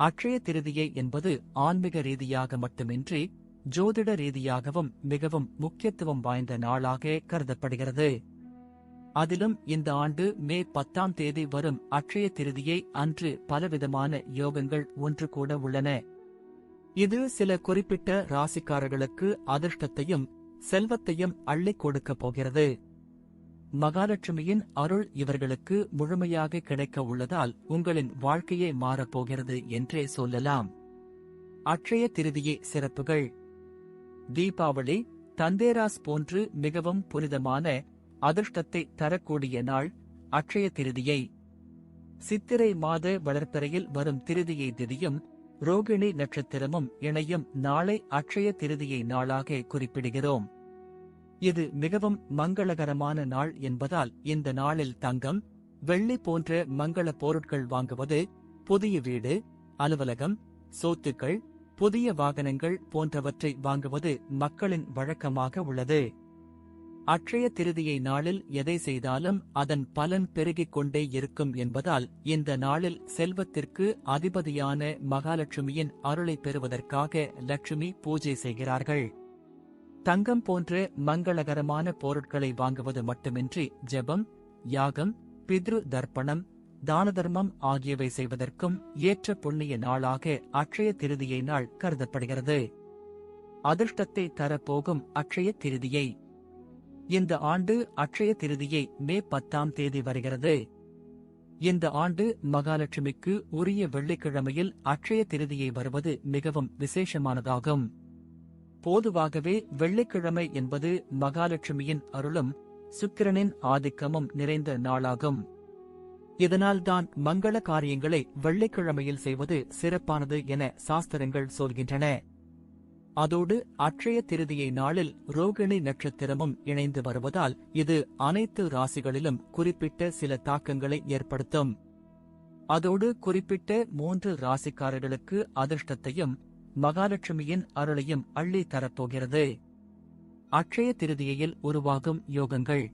அக்ஷய திருதியை என்பது ஆன்மீக ரீதியாக மட்டுமின்றி ஜோதிட ரீதியாகவும் மிகவும் முக்கியத்துவம் வாய்ந்த நாளாக கருதப்படுகிறது. அதிலும் இந்த ஆண்டு மே பத்தாம் தேதி வரும் அக்ஷய திருதியை அன்று பலவிதமான யோகங்கள் ஒன்று கூட உள்ளன. இது சில குறிப்பிட்ட ராசிக்காரர்களுக்கு அதிர்ஷ்டத்தையும் செல்வத்தையும் அள்ளிக் கொடுக்கப் போகிறது. மகாலட்சுமியின் அருள் இவர்களுக்கு முழுமையாக கிடைக்க உள்ளதால் உங்களின் வாழ்க்கையே மாறப்போகிறது என்றே சொல்லலாம். அக்ஷய திருதியே சிறப்புகள். தீபாவளி தந்தேராஸ் போன்று மிகவும் புனிதமான அதிர்ஷ்டத்தை தரக்கூடிய நாள் அட்சய திருதியை. சித்திரை மாத வளர்ப்பறையில் வரும் திருதியை திதியும் ரோகிணி நட்சத்திரமும் இணையும் நாளை அட்சய திருதியை நாளாக குறிப்பிடுகிறோம். இது மிகவும் மங்களகரமான நாள் என்பதால் இந்த நாளில் தங்கம் வெள்ளி போன்ற மங்கள பொருட்கள் வாங்குவது புதிய வீடு அலுவலகம் சொத்துக்கள் புதிய வாகனங்கள் போன்றவற்றை வாங்குவது மக்களின் வழக்கமாக உள்ளது. அற்றைய திருதியை நாளில் எதை செய்தாலும் அதன் பலன் பெருகிக் கொண்டே இருக்கும் என்பதால் இந்த நாளில் செல்வத்திற்கு அதிபதியான மகாலட்சுமியின் அருளை பெறுவதற்காக லட்சுமி பூஜை செய்கிறார்கள். தங்கம் போன்ற மங்களகரமான பொருட்களை வாங்குவது மட்டுமின்றி ஜெபம் யாகம் பித்ரு தர்ப்பணம் தான தர்மம் ஆகியவை செய்வதற்கும் ஏற்ற புண்ணிய நாளாக அக்ஷய திருதியை நாள் கருதப்படுகிறது. அதிர்ஷ்டத்தை தரப்போகும் அக்ஷய திருதியை. இந்த ஆண்டு அக்ஷய திருதியை மே பத்தாம் தேதி வருகிறது. இந்த ஆண்டு மகாலட்சுமிக்கு உரிய வெள்ளிக்கிழமையில் அக்ஷய திருதியை வருவது மிகவும் விசேஷமானதாகும். பொதுவாகவே வெள்ளிக்கிழமை என்பது மகாலட்சுமியின் அருளும் சுக்கிரனின் ஆதிக்கமும் நிறைந்த நாளாகும். இதனால்தான் மங்கள காரியங்களை வெள்ளிக்கிழமையில் செய்வது சிறப்பானது என சாஸ்திரங்கள் சொல்கின்றன. அதோடு அற்றைய திருதியை நாளில் ரோகிணி நட்சத்திரமும் இணைந்து வருவதால் இது அனைத்து ராசிகளிலும் குறிப்பிட்ட சில தாக்கங்களை ஏற்படுத்தும். அதோடு குறிப்பிட்ட மூன்று ராசிக்காரர்களுக்கு அதிர்ஷ்டத்தையும் மகாலட்சுமியின் அருளையும் அள்ளி தரப்போகிறது அக்ஷய திருதியில் உருவாகும் யோகங்கள்.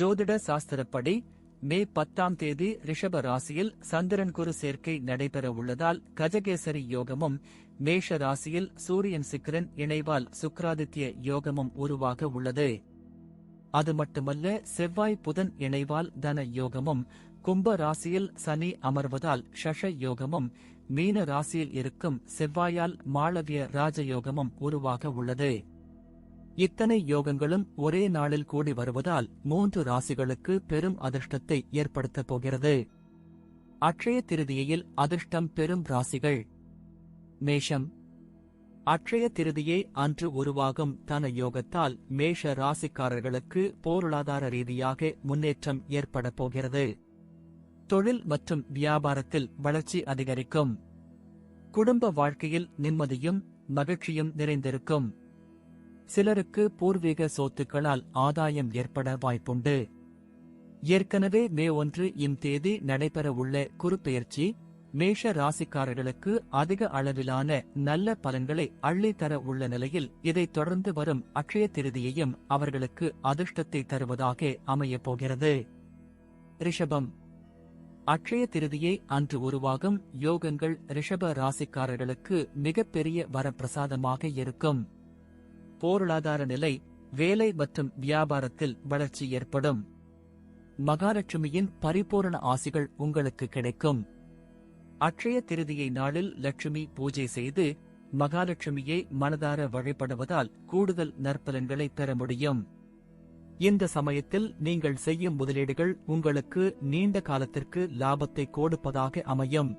ஜோதிட சாஸ்திரப்படி மே பத்தாம் தேதி ரிஷப ராசியில் சந்திரன் குரு சேர்க்கை நடைபெற உள்ளதால் கஜகேசரி யோகமும் மேஷ ராசியில் சூரியன் சிக்கரன் இணைவால் சுக்ராதித்ய யோகமும் உருவாக உள்ளது. அது மட்டுமல்ல செவ்வாய் புதன் இணைவால் தன யோகமும் கும்ப ராசியில் சனி அமர்வதால் ஷஷ யோகமும் மீன ராசியில் இருக்கும் செவ்வாயால் மாளவிய ராஜயோகமும் உருவாக உள்ளது. இத்தனை யோகங்களும் ஒரே நாளில் கூடி வருவதால் மூன்று ராசிகளுக்கு பெரும் அதிர்ஷ்டத்தை ஏற்படுத்தப் போகிறது. அக்ஷய திருதியில் அதிர்ஷ்டம் பெரும் ராசிகள். மேஷம். அக்ஷய திருதியை அன்று உருவாகும் தன யோகத்தால் மேஷ ராசிக்காரர்களுக்கு பொருளாதார ரீதியாக முன்னேற்றம் ஏற்படப் போகிறது. தொழில் மற்றும் வியாபாரத்தில் வளர்ச்சி அதிகரிக்கும். குடும்ப வாழ்க்கையில் நிம்மதியும் மகிழ்ச்சியும் நிறைந்திருக்கும். சிலருக்கு பூர்வீக சொத்துக்களால் ஆதாயம் ஏற்பட வாய்ப்புண்டு. ஏற்கனவே மே ஒன்று இம் தேதி நடைபெற உள்ள குறுப்பெயர்ச்சி மேஷ ராசிக்காரர்களுக்கு அதிக அளவிலான நல்ல பலன்களை அள்ளித்தர உள்ள நிலையில் இதைத் தொடர்ந்து வரும் அக்ஷய திருதியையும் அவர்களுக்கு அதிர்ஷ்டத்தை தருவதாக அமையப் போகிறது. ரிஷபம் அக்ஷய திருதியை அன்று உருவாகும் யோகங்கள் ரிஷப ராசிக்காரர்களுக்கு மிகப்பெரிய வரப்பிரசாதமாக இருக்கும். பொருளாதார நிலை வேலை மற்றும் வியாபாரத்தில் வளர்ச்சி ஏற்படும். மகாலட்சுமியின் பரிபூரண ஆசிகள் உங்களுக்கு கிடைக்கும். அக்ஷய திருதியை நாளில் லட்சுமி பூஜை செய்து மகாலட்சுமியை மனதார வழிபடுவதால் கூடுதல் நற்பலன்களை பெற முடியும். இந்த சமயத்தில் நீங்கள் செய்யும் முதலீடுகள் உங்களுக்கு நீண்ட காலத்திற்கு லாபத்தை கொடுப்பதாக அமையும்.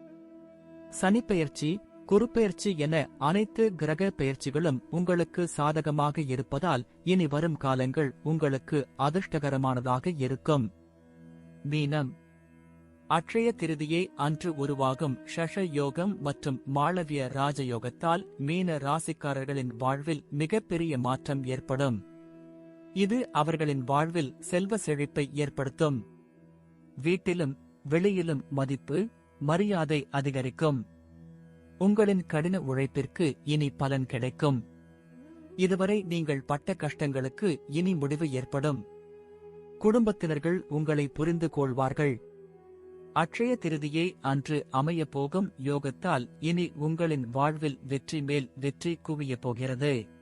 சனிப்பெயர்ச்சி குறுப்பெயர்ச்சி என அனைத்து கிரக பெயர்ச்சிகளும் உங்களுக்கு சாதகமாக இருப்பதால் இனி வரும் காலங்கள் உங்களுக்கு அதிர்ஷ்டகரமானதாக இருக்கும். மீனம். அற்றைய திருதியை அன்று உருவாகும் ஷஷ யோகம் மற்றும் மாளவிய ராஜயோகத்தால் மீன ராசிக்காரர்களின் வாழ்வில் மிகப்பெரிய மாற்றம் ஏற்படும். இது அவர்களின் வாழ்வில் செல்வ செழிப்பை ஏற்படுத்தும். வீட்டிலும் வெளியிலும் மதிப்பு மரியாதை அதிகரிக்கும். உங்களின் கடின உழைப்பிற்கு இனி பலன் கிடைக்கும். இதுவரை நீங்கள் பட்ட கஷ்டங்களுக்கு இனி முடிவு ஏற்படும். குடும்பத்தினர்கள் உங்களை புரிந்து கொள்வார்கள். அட்சய திருதியை அன்று அமையப் போகும் யோகத்தால் இனி உங்களின் வாழ்வில் வெற்றி மேல் வெற்றி குவியப் போகிறது.